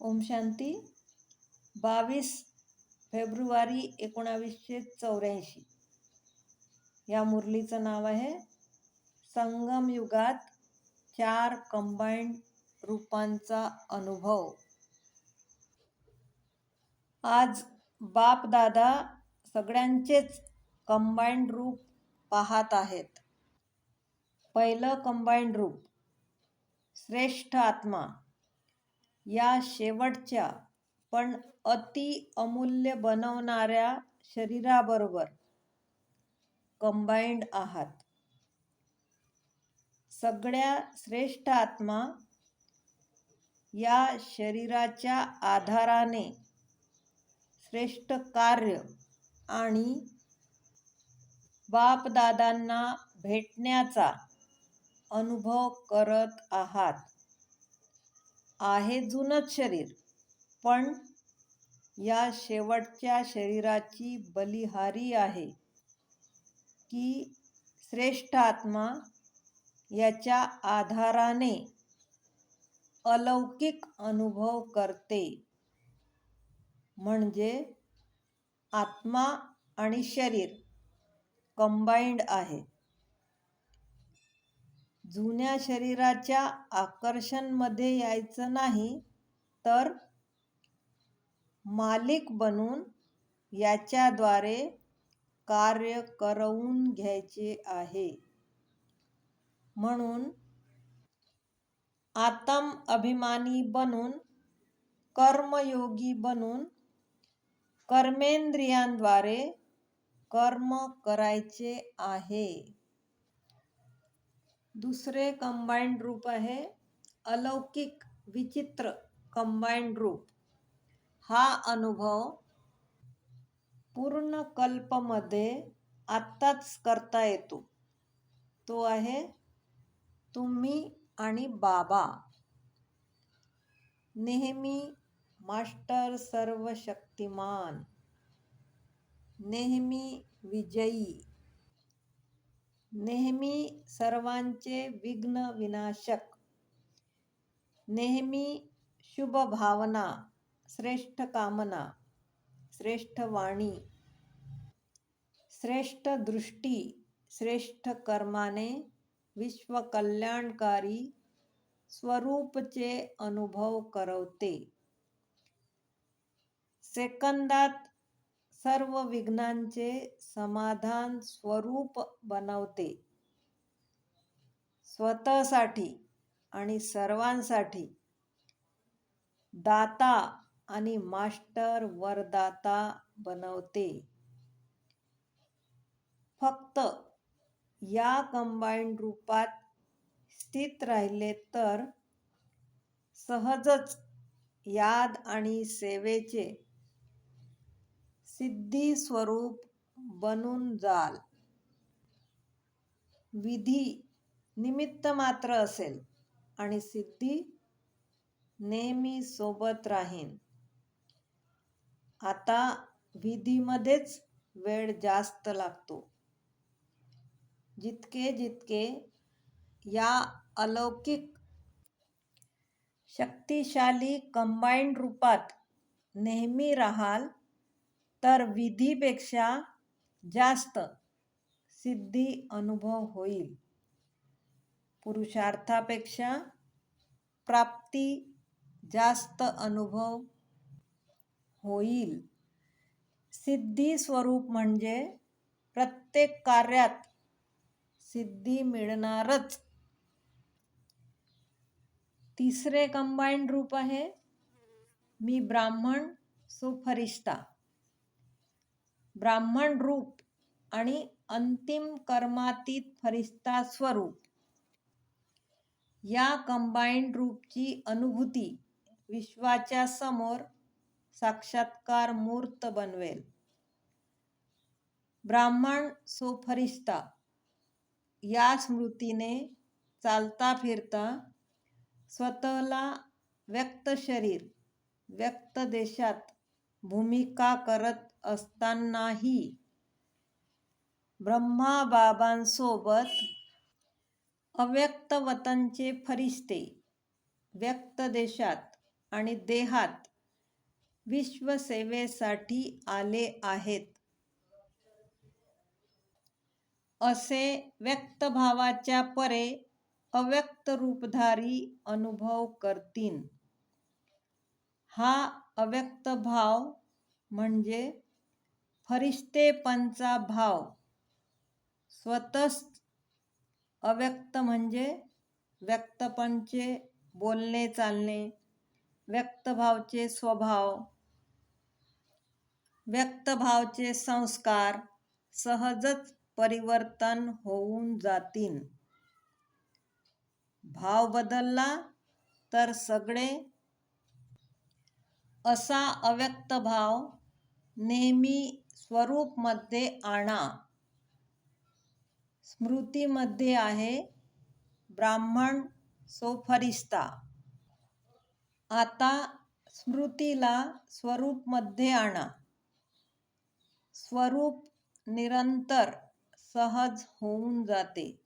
ओम शांती. बावीस फेब्रुवारी एकोणावीसशे चौऱ्याऐंशी. या मुरलीचं नाव आहे संगम युगात चार कंबाईंड रूपांचा अनुभव. आज बाप दादा सगळ्यांचेच कंबाईंड रूप पाहत आहेत. पहिलं कंबाईंड रूप श्रेष्ठ आत्मा. या शेवटच्या पण अति अमूल्य बनवणाऱ्या शरीराबरोबर कंबाईंड आहात. सगळ्या श्रेष्ठ आत्मा या शरीराच्या आधाराने श्रेष्ठ कार्य आणि बापदादांना भेटण्याचा अनुभव करत आहात. आहे जुनच शरीर. पण या शेवटच्या शरीराची बलिहारी आहे. की श्रेष्ठ आत्मा याच्या आधाराने अलौकिक अनुभव करते. म्हणजे आत्मा आणि शरीर कंबाईंड आहे. जुन्या शरीराच्या आकर्षणमध्ये यायचं नाही तर मालिक बनून याच्याद्वारे कार्य करवून घ्यायचे आहे. म्हणून आतम अभिमानी बनून कर्मयोगी बनून कर्मेंद्रियांद्वारे कर्म करायचे आहे. दुसरे कंबाइंड रूप आहे अलौकिक विचित्र कंबाइंड रूप। हा अनुभव पूर्ण कल्पमध्ये आत्ताच करता येतो। तो आहे तुम्ही आणि बाबा। नेहमी मास्टर सर्व शक्तिमान नेहमी विजयी। नेहमी सर्वांचे विघ्न विनाशक. नेहमी शुभ भावना श्रेष्ठ कामना श्रेष्ठ वाणी श्रेष्ठ दृष्टी श्रेष्ठ कर्माने विश्वकल्याणकारी स्वरूपचे अनुभव करवते. सेकंदात सर्व विघ्नांचे समाधान स्वरूप बनवते. स्वतःसाठी आणि सर्वांसाठी. दाता आणि मास्टर वरदाता बनवते. फक्त या कंबाईंड रूपात स्थित राहिले तर सहजच याद आणि सेवेचे सिद्धी स्वरूप बनून जाल. विधी निमित्त मात्र असेल आणि सिद्धी नेहमी सोबत राहीन. आता विधीमध्येच वेळ जास्त लागतो. जितके जितके या अलौकिक शक्तिशाली कंबाईंड रूपात नेहमी राहाल तर विधीपेक्षा जास्त सिद्धी अनुभव होईल. पुरुषार्थापेक्षा प्राप्ती जास्त अनुभव होईल. सिद्धी स्वरूप म्हणजे प्रत्येक कार्यात सिद्धी मिळणारच. तिसरे कंबाईंड रूप आहे मी ब्राह्मण सो फरिश्ता ब्राह्मण रूप आणि अंतिम कर्मातीत फरिस्ता स्वरूप. या कंबाईंड रूपची अनुभूती विश्वाच्या समोर साक्षात्कार मूर्त बनवेल. ब्राह्मण सोफरिस्ता या स्मृतीने चालता फिरता स्वतःला व्यक्त शरीर व्यक्त देशात भूमिका करत असतानाही ब्रह्मा बाबांसोबत अव्यक्त वतनचे फरिश्ते व्यक्त देशात आणि देहात विश्वसेवेसाठी आले आहेत. असे व्यक्तभावाच्या परे अव्यक्त रूपधारी अनुभव करतीन. हा अव्यक्त भाव म्हणजे फरिश्तेपणचा भाव. स्वतःच अव्यक्त म्हणजे व्यक्तपणचे बोलणे चालणे व्यक्तभावचे स्वभाव व्यक्तभावचे संस्कार सहजच परिवर्तन होऊन जातील. भाव बदलला तर सगळे असा अव्यक्त भाव नेहमी स्वरूपमध्ये आणा. स्मृतीमध्ये आहे ब्राह्मण सोफरिस्ता. आता स्मृतीला स्वरूपमध्ये आणा. स्वरूप निरंतर सहज होऊन जाते.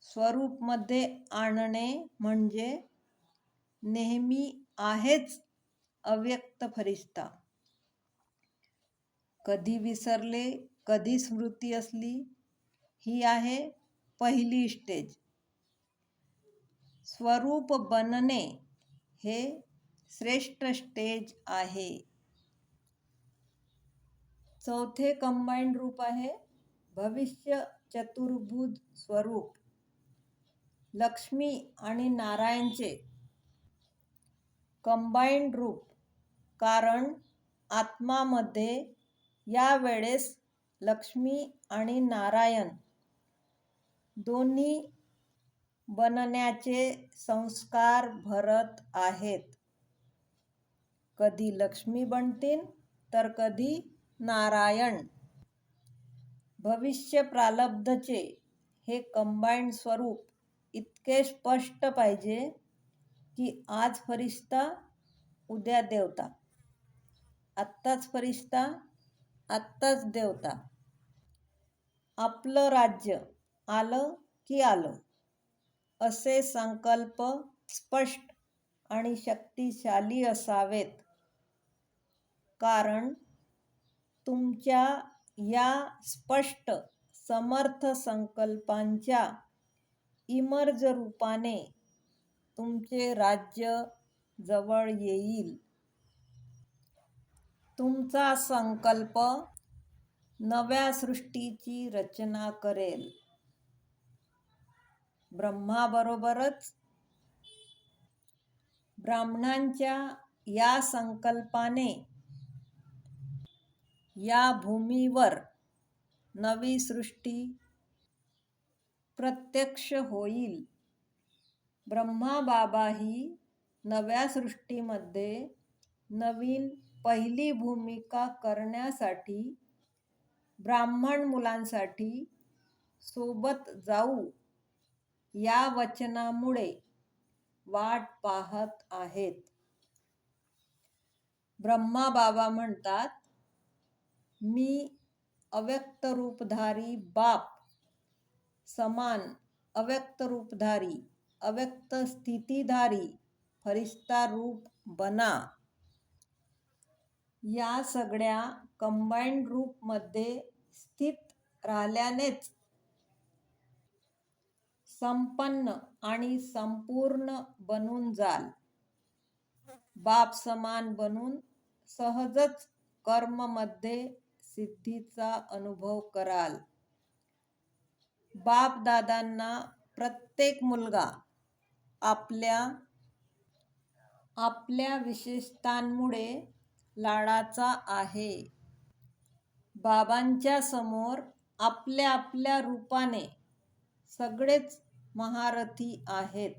स्वरूपमध्ये आणणे म्हणजे नेहमी आहेच अव्यक्त फरिस्ता. कधी विसरले कधी स्मृती असली ही आहे पहिली स्टेज स्वरूप बनणे हे श्रेष्ठ स्टेज आहे. चौथे कंबाईंड रूप आहे भविष्य चतुर्भुज स्वरूप. लक्ष्मी आणि नारायणचे कंबाईंड रूप कारण आत्मामध्ये या वेळेस लक्ष्मी आणि नारायण दोन्ही बनण्याचे संस्कार भरत आहेत. कधी लक्ष्मी बनतील तर कधी नारायण. भविष्य प्रालब्धचे हे कंबाईंड स्वरूप इतके स्पष्ट पाहिजे की आज फरिश्ता उद्या देवता. आत्ताच फरिश्ता आत्ताच देवता. आपलं राज्य आलं की आलं असे संकल्प स्पष्ट आणि शक्तिशाली असावेत. कारण तुमच्या या स्पष्ट समर्थ संकल्पांच्या इमर्ज रूपाने तुमचे राज्य जवळ येईल. तुमचा संकल्प नव्या सृष्टीची रचना करेल. ब्रह्माबरोबरच ब्राह्मणांच्या या संकल्पाने या भूमीवर नवी सृष्टी प्रत्यक्ष होईल. ब्रह्माबाबाही नव्या सृष्टीमध्ये नवीन पहिली भूमिका करण्यासाठी ब्राह्मण मुलांसाठी सोबत जाऊ या वचनामुळे वाट पाहत आहेत. ब्रह्मा बाबा म्हणतात मी अव्यक्त रूपधारी बाप समान अव्यक्त रूपधारी अव्यक्त स्थितीधारी फरिश्ता रूप बना. या सगळ्या कंबाईंड रूपमध्ये स्थित राहिल्यानेच संपन्न आणि संपूर्ण बनून जाल. बाप समान बनून सहजच कर्ममध्ये सिद्धीचा अनुभव कराल. बाप दादांना प्रत्येक मुलगा आपल्या आपल्या विशेषतांमुळे लाडाचा आहे. बाबांच्या समोर आपल्या आपल्या रूपाने सगळेच महारथी आहेत.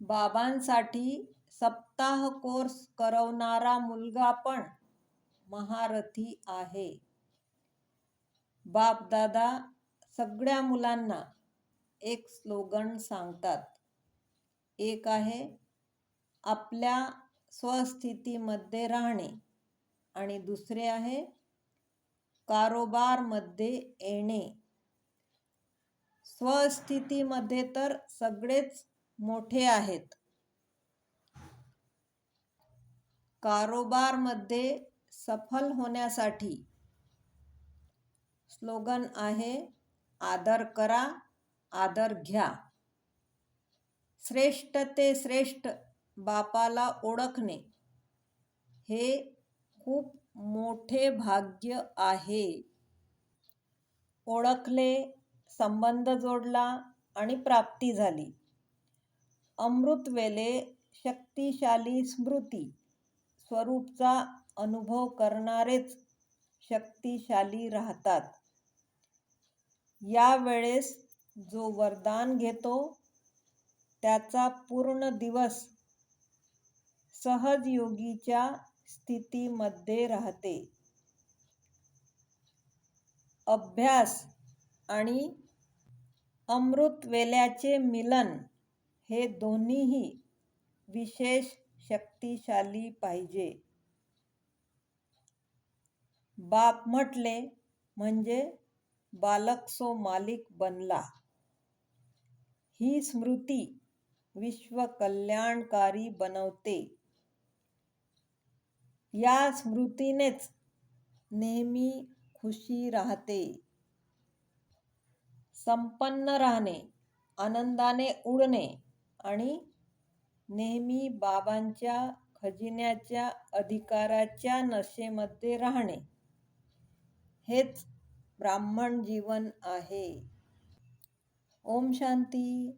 बाबांसाठी सप्ताह कोर्स करवणारा मुलगा पण महारथी आहे. बापदादा सगळ्या मुलांना एक स्लोगन सांगतात. एक आहे आपल्या स्वस्थितीमध्ये राहणे. आणि दुसरे आहे कारोबारमध्ये येणे. स्वस्थितीमध्ये तर सगळेच मोठे आहेत. कारोबारमध्ये सफल होण्यासाठी स्लोगन आहे आदर करा आदर घ्या. श्रेष्ठ ते श्रेष्ठ बापाला ओळखणे हे खूप मोठे भाग्य आहे. ओळखले संबंध जोडला आणि प्राप्ती झाली. अमृतवेले शक्तिशाली स्मृती स्वरूपचा अनुभव करणारेच शक्तिशाली राहतात. या वेळेस जो वरदान घेतो त्याचा पूर्ण दिवस सहजयोगीच्या स्थितीमध्ये राहते. अभ्यास आणि अमृतवेल्याचे मिलन हे दोन्हीही विशेष शक्तिशाली पाहिजे. बाप म्हटले म्हणजे बालक सो मालिक बनला. ही स्मृती विश्वकल्याणकारी बनवते. या स्मृतीनेच नेहमी खुशी राहते. संपन्न राहणे आनंदाने उडणे आणि नेहमी बाबांच्या खजिन्याच्या अधिकाराच्या नशेमध्ये राहणे हेच ब्राह्मण जीवन आहे. ओम शांती.